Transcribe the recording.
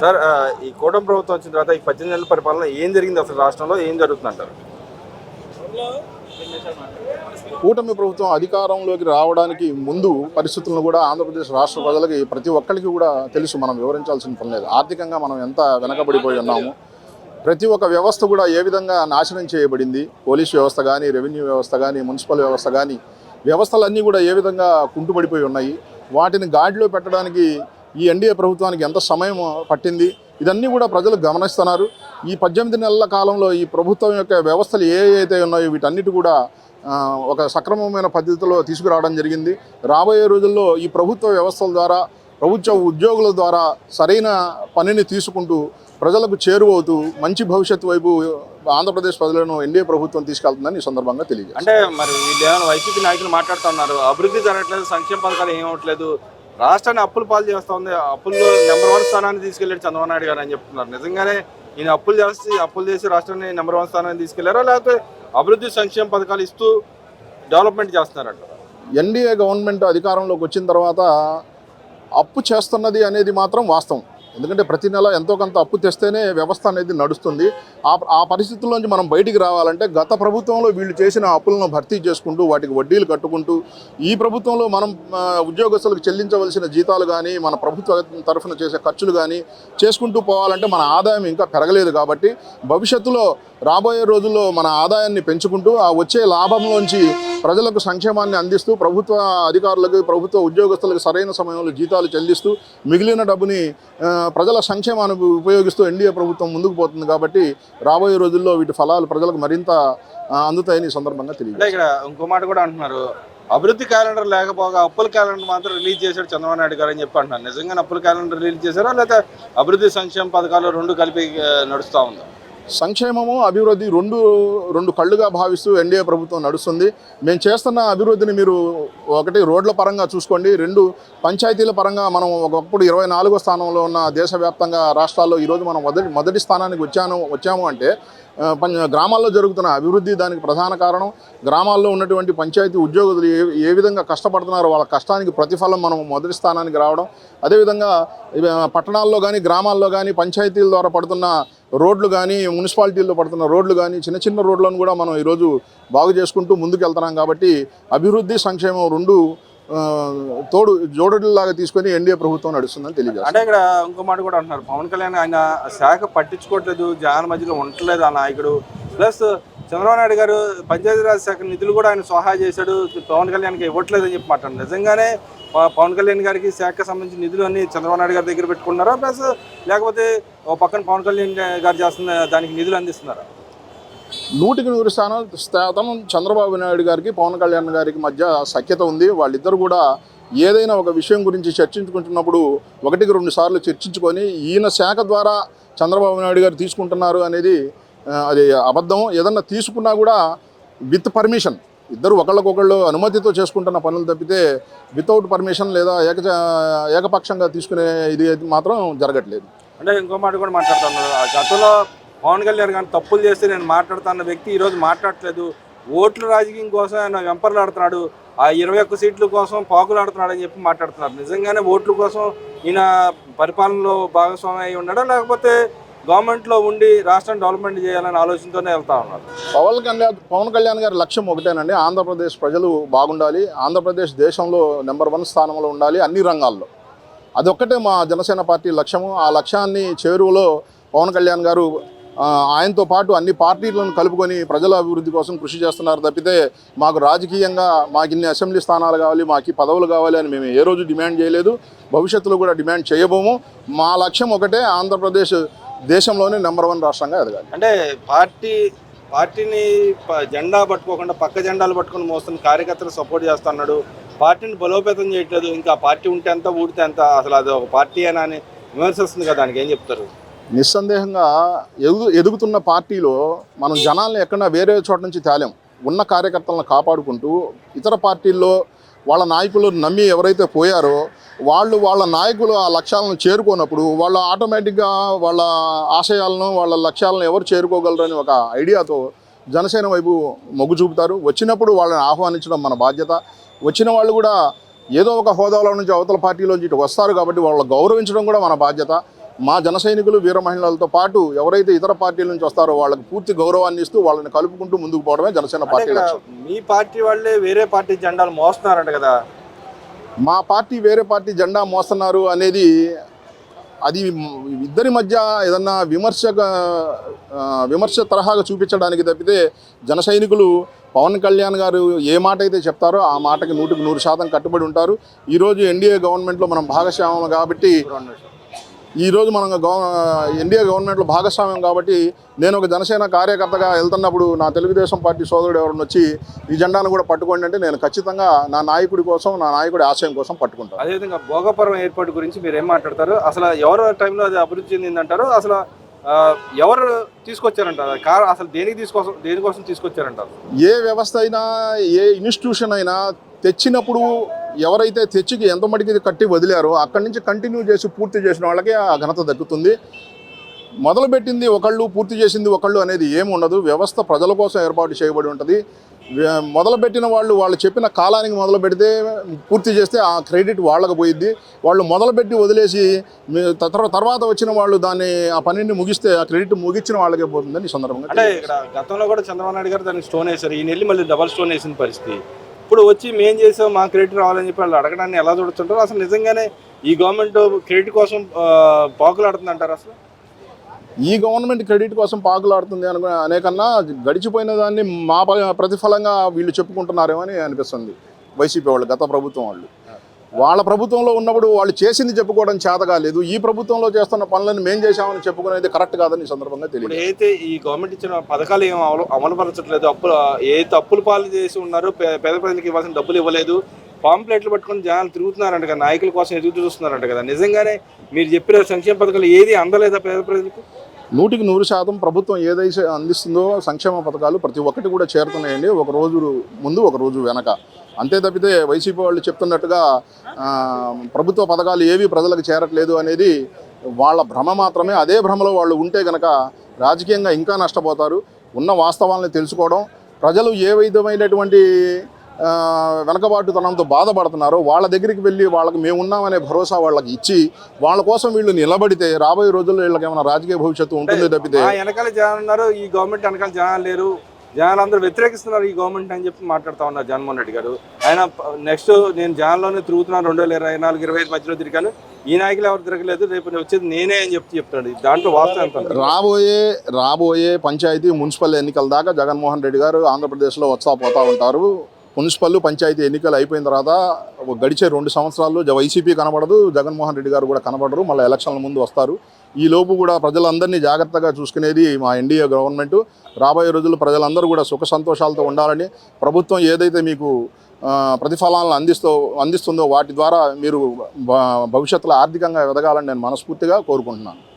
Sir ఈ కూటమి ప్రభుత్వం వచ్చిన తర్వాత ఈ పద్దెనిమిది నెలల పరిపాలన ఏం జరిగింది అసలు రాష్ట్రంలో? ఏం జరుగుతుంది అంటారు కూటమి ప్రభుత్వం అధికారంలోకి రావడానికి ముందు పరిస్థితులను కూడా ఆంధ్రప్రదేశ్ రాష్ట్ర ప్రజలకి ప్రతి ఒక్కరికి కూడా తెలుసు మనం వివరించాల్సిన పని లేదు. ఆర్థికంగా మనం ఎంత వెనకబడిపోయి ఉన్నాము. ప్రతి ఒక్క వ్యవస్థ కూడా ఏ విధంగా నాశనం చేయబడింది? పోలీస్ వ్యవస్థ కానీ రెవెన్యూ వ్యవస్థ కానీ మున్సిపల్ వ్యవస్థ కానీ వ్యవస్థలన్నీ కూడా ఏ విధంగా కుంటుపడిపోయి ఉన్నాయి? వాటిని గాడిలో పెట్టడానికి ఈ ఎన్డీఏ ప్రభుత్వానికి ఎంత సమయం పట్టింది? ఇదన్నీ కూడా ప్రజలు గమనిస్తున్నారు. ఈ పద్దెనిమిది నెలల కాలంలో ఈ ప్రభుత్వం యొక్క వ్యవస్థలు ఏ అయితే ఉన్నాయో వీటన్నిటి కూడా ఒక సక్రమమైన పద్ధతిలో తీసుకురావడం జరిగింది. రాబోయే రోజుల్లో ఈ ప్రభుత్వ వ్యవస్థల ద్వారా ప్రభుత్వ ఉద్యోగుల ద్వారా సరైన పనిని తీసుకుంటూ ప్రజలకు చేరువవుతూ మంచి భవిష్యత్తు వైపు ఆంధ్రప్రదేశ్ ప్రజలను ఎన్డీఏ ప్రభుత్వం తీసుకెళ్తుందని ఈ సందర్భంగా తెలియజేస్తారు అంటే మరి వీళ్ళు వైసీపీ నాయకులు మాట్లాడుతున్నారు. అభివృద్ధి జరగట్లేదు సంక్షేమ పథకాలు ఏమవట్లేదు. అవ్వట్లేదు రాష్ట్రాన్ని అప్పులు పాలు చేస్తా ఉంది. అప్పుల్లో నెంబర్ వన్ స్థానాన్ని తీసుకెళ్ళాడు చంద్రబాబు నాయుడు గారు అని చెప్తున్నారు. నిజంగానే ఈయన అప్పులు చేసి అప్పులు చేసి రాష్ట్రాన్ని నెంబర్ వన్ స్థానాన్ని తీసుకెళ్ళారా? లేకపోతే అభివృద్ధి సంక్షేమ పథకాలు ఇస్తూ డెవలప్మెంట్ చేస్తున్నారంట. ఎన్డీఏ గవర్నమెంట్ అధికారంలోకి వచ్చిన తర్వాత అప్పు చేస్తున్నది అనేది మాత్రం వాస్తవం. ఎందుకంటే ప్రతి నెల ఎంతో కొంత అప్పు తెస్తేనే వ్యవస్థ అనేది నడుస్తుంది. ఆ ఆ పరిస్థితుల్లోంచి మనం బయటికి రావాలంటే గత ప్రభుత్వంలో వీళ్ళు చేసిన అప్పులను భర్తీ చేసుకుంటూ వాటికి వడ్డీలు కట్టుకుంటూ ఈ ప్రభుత్వంలో మనం ఉద్యోగస్తులకు చెల్లించవలసిన జీతాలు కానీ మన ప్రభుత్వ తరఫున చేసే ఖర్చులు కానీ చేసుకుంటూ పోవాలంటే మన ఆదాయం ఇంకా పెరగలేదు కాబట్టి భవిష్యత్తులో రాబోయే రోజుల్లో మన ఆదాయాన్ని పెంచుకుంటూ ఆ వచ్చే లాభంలోంచి ప్రజలకు సంక్షేమాన్ని అందిస్తూ ప్రభుత్వ అధికారులకు ప్రభుత్వ ఉద్యోగస్తులకు సరైన సమయంలో జీతాలు చెల్లిస్తూ మిగిలిన డబ్బుని ప్రజల సంక్షేమానికి ఉపయోగిస్తూ ఎన్డీఏ ప్రభుత్వం ముందుకు పోతుంది కాబట్టి రాబోయే రోజుల్లో వీటి ఫలాలు ప్రజలకు మరింత అందుతాయని ఈ సందర్భంగా తెలియదు ఇక్కడ ఇంకో మాట కూడా అంటున్నారు. అభివృద్ధి క్యాలెండర్ లేకపోగా అప్పుల క్యాలెండర్ మాత్రం రిలీజ్ చేశాడు చంద్రబాబు నాయుడు గారు అని చెప్పి అంటున్నారు. నిజంగానే అప్పుల క్యాలెండర్ రిలీజ్ చేశారా? లేకపోతే అభివృద్ధి సంక్షేమ పథకాలు రెండు కలిపి నడుస్తా ఉందా? సంక్షేమము అభివృద్ధి రెండు రెండు కళ్ళుగా భావిస్తూ ఎన్డీఏ ప్రభుత్వం నడుస్తుంది. మేము చేస్తున్న అభివృద్ధిని మీరు ఒకటి రోడ్ల పరంగా చూసుకోండి. రెండు పంచాయతీల పరంగా మనం ఒకప్పుడు ఇరవై నాలుగో స్థానంలో ఉన్న దేశవ్యాప్తంగా రాష్ట్రాల్లో ఈరోజు మనం మొదటి మొదటి స్థానానికి వచ్చాను వచ్చాము అంటే పం- గ్రామాల్లో జరుగుతున్న అభివృద్ధి దానికి ప్రధాన కారణం గ్రామాల్లో ఉన్నటువంటి పంచాయతీ ఉద్యోగులు ఏ ఏ విధంగా కష్టపడుతున్నారో వాళ్ళ కష్టానికి ప్రతిఫలం మనం మొదటి స్థానానికి రావడం. అదేవిధంగా పట్టణాల్లో కానీ గ్రామాల్లో కానీ పంచాయతీల ద్వారా పడుతున్న రోడ్లు కానీ మున్సిపాలిటీల్లో పడుతున్న రోడ్లు కానీ చిన్న చిన్న రోడ్లను కూడా మనం ఈరోజు బాగు చేసుకుంటూ ముందుకు వెళ్తున్నాం కాబట్టి అభివృద్ధి సంక్షేమం రెండు తోడు జోడులాగా తీసుకొని ఎన్డీఏ ప్రభుత్వం నడుస్తుందని తెలియజేస్తారు అంటే ఇక్కడ ఇంకో మాట కూడా అంటున్నారు. పవన్ కళ్యాణ్ ఆయన శాఖ పట్టించుకోవట్లేదు జగన్ మధ్యలో ఉండట్లేదు ఆ నాయకుడు. ప్లస్ చంద్రబాబు నాయుడు గారు పంచాయతీరాజ్ శాఖ నిధులు కూడా ఆయన సహాయం చేశాడు. పవన్ కళ్యాణ్కి ఇవ్వట్లేదు అని చెప్పి మాట్లాడు నిజంగానే పవన్ కళ్యాణ్ గారికి శాఖకు సంబంధించిన నిధులు అన్ని చంద్రబాబు నాయుడు గారి దగ్గర పెట్టుకున్నారా ప్లస్ లేకపోతే ఓ పక్కన పవన్ కళ్యాణ్ గారు చేస్తున్న దానికి నిధులు అందిస్తున్నారా? నూటికి నూరు స్థానం శాతం చంద్రబాబు నాయుడు గారికి పవన్ కళ్యాణ్ గారికి మధ్య సఖ్యత ఉంది. వాళ్ళిద్దరు కూడా ఏదైనా ఒక విషయం గురించి చర్చించుకుంటున్నప్పుడు ఒకటికి రెండు సార్లు చర్చించుకొని ఈయన శాఖ ద్వారా చంద్రబాబు నాయుడు గారు తీసుకుంటున్నారు అనేది అది అబద్ధం ఏదన్నా తీసుకున్నా కూడా విత్ పర్మిషన్. ఇద్దరు ఒకళ్ళకొకళ్ళు అనుమతితో చేసుకుంటున్న పనులు తప్పితే వితౌట్ పర్మిషన్ లేదా ఏక ఏకపక్షంగా తీసుకునే ఇది మాత్రం జరగట్లేదు. అంటే ఇంకో మాట కూడా మాట్లాడుతున్నారు ఆ గతంలో పవన్ కళ్యాణ్ గారిని తప్పులు చేస్తే నేను మాట్లాడుతున్న వ్యక్తి ఈరోజు మాట్లాడట్లేదు. ఓట్ల రాజకీయం కోసం ఆయన వెంపర్లాడుతున్నాడు. ఆ ఇరవై ఒక్క సీట్ల కోసం పాకులాడుతున్నాడు అని చెప్పి మాట్లాడుతున్నారు. నిజంగానే ఓట్ల కోసం ఈయన పరిపాలనలో భాగస్వామి అయి ఉన్నాడా? లేకపోతే గవర్నమెంట్లో ఉండి రాష్ట్రం డెవలప్మెంట్ చేయాలనే ఆలోచనతోనే వెళ్తా ఉన్నారు. పవన్ కళ్యాణ్ పవన్ కళ్యాణ్ గారి లక్ష్యం ఒకటేనండి. ఆంధ్రప్రదేశ్ ప్రజలు బాగుండాలి. ఆంధ్రప్రదేశ్ దేశంలో నెంబర్ వన్ స్థానంలో ఉండాలి అన్ని రంగాల్లో. అదొక్కటే మా జనసేన పార్టీ లక్ష్యము. ఆ లక్ష్యాన్ని చేరువలో పవన్ కళ్యాణ్ గారు ఆయనతో పాటు అన్ని పార్టీలను కలుపుకొని ప్రజల అభివృద్ధి కోసం కృషి చేస్తున్నారు తప్పితే మాకు రాజకీయంగా మాకు ఇన్ని అసెంబ్లీ స్థానాలు కావాలి మాకు ఈ పదవులు కావాలి అని మేము ఏ రోజు డిమాండ్ చేయలేదు. భవిష్యత్తులో కూడా డిమాండ్ చేయబోము. మా లక్ష్యం ఒకటే. ఆంధ్రప్రదేశ్ దేశంలోనే నెంబర్ వన్ రాష్ట్రంగా ఎదగాలి. అంటే పార్టీ పార్టీని జెండా పట్టుకోకుండా పక్క జెండాలు పట్టుకొని మోస్తున్న కార్యకర్తలు సపోర్ట్ చేస్తున్నాడు. పార్టీని బలోపేతం చేయట్లేదు. ఇంకా పార్టీ ఉంటే ఎంత ఊడితే ఎంత అసలు అది ఒక పార్టీ అని అని విమర్శిస్తుంది కదా దానికి ఏం చెప్తారు? నిస్సందేహంగా ఎదుగు ఎదుగుతున్న పార్టీలో మనం జనాల్ని ఎక్కడన్నా వేరే చోట నుంచి తేలేం. ఉన్న కార్యకర్తలను కాపాడుకుంటూ ఇతర పార్టీల్లో వాళ్ళ నాయకులు నమ్మి ఎవరైతే పోయారో వాళ్ళు వాళ్ళ నాయకులు ఆ లక్ష్యాలను చేరుకోనప్పుడు వాళ్ళు ఆటోమేటిక్గా వాళ్ళ ఆశయాలను వాళ్ళ లక్ష్యాలను ఎవరు చేరుకోగలరని ఒక ఐడియాతో జనసేన వైపు మొగ్గు చూపుతారు. వచ్చినప్పుడు వాళ్ళని ఆహ్వానించడం మన బాధ్యత. వచ్చిన వాళ్ళు కూడా ఏదో ఒక హోదాలో నుంచి అవతల పార్టీలోంచి ఇటు వస్తారు కాబట్టి వాళ్ళని గౌరవించడం కూడా మన బాధ్యత. మా జన సైనికులు వీర మహిళలతో పాటు ఎవరైతే ఇతర పార్టీల నుంచి వస్తారో వాళ్ళకి పూర్తి గౌరవాన్ని ఇస్తూ వాళ్ళని కలుపుకుంటూ ముందుకు పోవడమే జనసేన పార్టీ మీ పార్టీ వాళ్ళే వేరే పార్టీ జెండాలు మోస్తున్నారంట కదా. మా పార్టీ వేరే పార్టీ జెండా మోస్తున్నారు అనేది అది ఇద్దరి మధ్య ఏదన్నా విమర్శ విమర్శ తరహాగా చూపించడానికి తప్పితే జన సైనికులు పవన్ కళ్యాణ్ గారు ఏ మాట అయితే చెప్తారో ఆ మాటకి నూటికి నూరు శాతం కట్టుబడి ఉంటారు. ఈరోజు ఎన్డీఏ గవర్నమెంట్లో మనం భాగస్వామ్యం కాబట్టి ఈ రోజు మనం గవ ఎన్డీఏ గవర్నమెంట్లో భాగస్వామ్యం కాబట్టి నేను ఒక జనసేన కార్యకర్తగా వెళ్తున్నప్పుడు నా తెలుగుదేశం పార్టీ సోదరుడు ఎవరిని వచ్చి ఈ జెండాను కూడా పట్టుకోండి అంటే నేను ఖచ్చితంగా నా నాయకుడి కోసం నా నాయకుడి ఆశయం కోసం పట్టుకుంటాను. అదేవిధంగా భోగపురం ఎయిర్పోర్ట్ గురించి మీరు ఏం మాట్లాడతారు? అసలు ఎవరు టైంలో అది అభివృద్ధి చెందిందంటారు? అసలు ఎవరు తీసుకొచ్చారంటారు? కార్ అసలు దేనికి తీసుకోసం దేనికోసం తీసుకొచ్చారంటారు? ఏ వ్యవస్థ అయినా ఏ ఇన్స్టిట్యూషన్ అయినా తెచ్చినప్పుడు ఎవరైతే తెచ్చికి ఎంత మటుకి కట్టి వదిలారో అక్కడి నుంచి కంటిన్యూ చేసి పూర్తి చేసిన వాళ్ళకి ఆ ఘనత దక్కుతుంది. మొదలుపెట్టింది ఒకళ్ళు పూర్తి చేసింది ఒకళ్ళు అనేది ఏమి ఉండదు. వ్యవస్థ ప్రజల కోసం ఏర్పాటు చేయబడి ఉంటుంది. మొదలుపెట్టిన వాళ్ళు వాళ్ళు చెప్పిన కాలానికి మొదలు పెడితే పూర్తి చేస్తే ఆ క్రెడిట్ వాళ్ళకి పోయిద్ది. వాళ్ళు మొదలుపెట్టి వదిలేసి తర్వాత వచ్చిన వాళ్ళు దాన్ని ఆ పనిని ముగిస్తే ఆ క్రెడిట్ ముగించిన వాళ్ళకే పోతుందని ఈ సందర్భంగా అంటే ఇక్కడ గతంలో కూడా చంద్రబాబు నాయుడు గారు దానికి స్టోన్ వేశారు. ఈ నెల్లి మళ్ళీ డబల్ స్టోన్ వేసిన పరిస్థితి. ఇప్పుడు వచ్చి మేం చేసాం? మా క్రెడిట్ రావాలని చెప్పి వాళ్ళు అడగడాన్ని ఎలా చూడుతుంటారు అసలు నిజంగానే ఈ గవర్నమెంట్ క్రెడిట్ కోసం పాకులాడుతుంది అంటారు అసలు? ఈ గవర్నమెంట్ క్రెడిట్ కోసం పాకులాడుతుంది అనుకునే అనేకన్నా గడిచిపోయిన దాన్ని మా ప- ప్రతిఫలంగా వీళ్ళు చెప్పుకుంటున్నారేమో అని అనిపిస్తుంది. వైసీపీ వాళ్ళు గత ప్రభుత్వం వాళ్ళు. వాళ్ళ ప్రభుత్వంలో ఉన్నప్పుడు వాళ్ళు చేసింది చెప్పుకోవడం చేత కాలేదు ఈ ప్రభుత్వంలో చేస్తున్న పనులను మేం చేశామని చెప్పుకునేది కరెక్ట్ కాదని ఈ సందర్భంగా తెలియదు అయితే ఈ గవర్నమెంట్ ఇచ్చిన పథకాలు ఏం అమలు అమలుపరచట్లేదు అప్పులు ఏ తప్పులు పాలు చేసి ఉన్నారో పేద ప్రజలకు ఇవ్వాల్సిన డబ్బులు ఇవ్వలేదు పాంప్లెట్లు పట్టుకొని జనాలు తిరుగుతున్నారంట కదా నాయకుల కోసం ఎదురు చూస్తున్నారంట కదా. నిజంగానే మీరు చెప్పిన సంక్షేమ పథకాలు ఏది అందలేదా పేద ప్రజలకు? నూటికి నూరు శాతం ప్రభుత్వం ఏదైతే అందిస్తుందో సంక్షేమ పథకాలు ప్రతి ఒక్కటి కూడా చేరుతున్నాయండి. ఒక రోజు ముందు ఒక రోజు వెనక. అంతే తప్పితే వైసీపీ వాళ్ళు చెప్తున్నట్టుగా ప్రభుత్వ పథకాలు ఏవి ప్రజలకు చేరట్లేదు అనేది వాళ్ళ భ్రమ మాత్రమే. అదే భ్రమలో వాళ్ళు ఉంటే కనుక రాజకీయంగా ఇంకా నష్టపోతారు. ఉన్న వాస్తవాలను తెలుసుకోవడం ప్రజలు ఏ విధమైనటువంటి వెనకబాటుతనంతో బాధపడుతున్నారో. వాళ్ళ దగ్గరికి వెళ్ళి వాళ్ళకి మేము ఉన్నామనే భరోసా వాళ్ళకి ఇచ్చి వాళ్ళ కోసం వీళ్ళు నిలబడితే రాబోయే రోజుల్లో వీళ్ళకి ఏమైనా రాజకీయ భవిష్యత్తు ఉంటుంది తప్పితే వెనకాల జనాలు ఉన్నారు ఈ గవర్నమెంట్ వెనకాల జనాలు లేరు. జనాలు అందరూ వ్యతిరేకిస్తున్నారు ఈ గవర్నమెంట్ అని చెప్పి మాట్లాడుతూ ఉన్నారు జగన్మోహన్ రెడ్డి గారు. ఆయన నెక్స్ట్ నేను జనాల్లోనే తిరుగుతున్నాను రెండు వేల ఇరవై నాలుగు ఇరవై ఐదు మధ్యలో తిరిగాను. ఈ నాయకులు ఎవరు తిరగలేదు రేపు వచ్చేది నేనే అని చెప్పి చెప్తాడు దాంట్లో వాస్తవం? రాబోయే రాబోయే పంచాయతీ మున్సిపల్ ఎన్నికల దాకా జగన్మోహన్ రెడ్డి గారు ఆంధ్రప్రదేశ్లో వస్తా పోతా ఉంటారు. మున్సిపల్ పంచాయతీ ఎన్నికలు అయిపోయిన తర్వాత గడిచే రెండు సంవత్సరాల్లో జ- వైసీపీ కనబడదు జగన్మోహన్ రెడ్డి గారు కూడా కనబడరు మళ్ళీ ఎలక్షన్ల ముందు వస్తారు. ఈ లోపు కూడా ప్రజలందరినీ జాగ్రత్తగా చూసుకునేది మా ఎన్డీఏ గవర్నమెంట్. రాబోయే రోజుల్లో ప్రజలందరూ కూడా సుఖ సంతోషాలతో ఉండాలని ప్రభుత్వం ఏదైతే మీకు ప్రతిఫలాలను అందిస్తూ అందిస్తుందో వాటి ద్వారా మీరు భవిష్యత్తులో ఆర్థికంగా ఎదగాలని నేను మనస్ఫూర్తిగా కోరుకుంటున్నాను.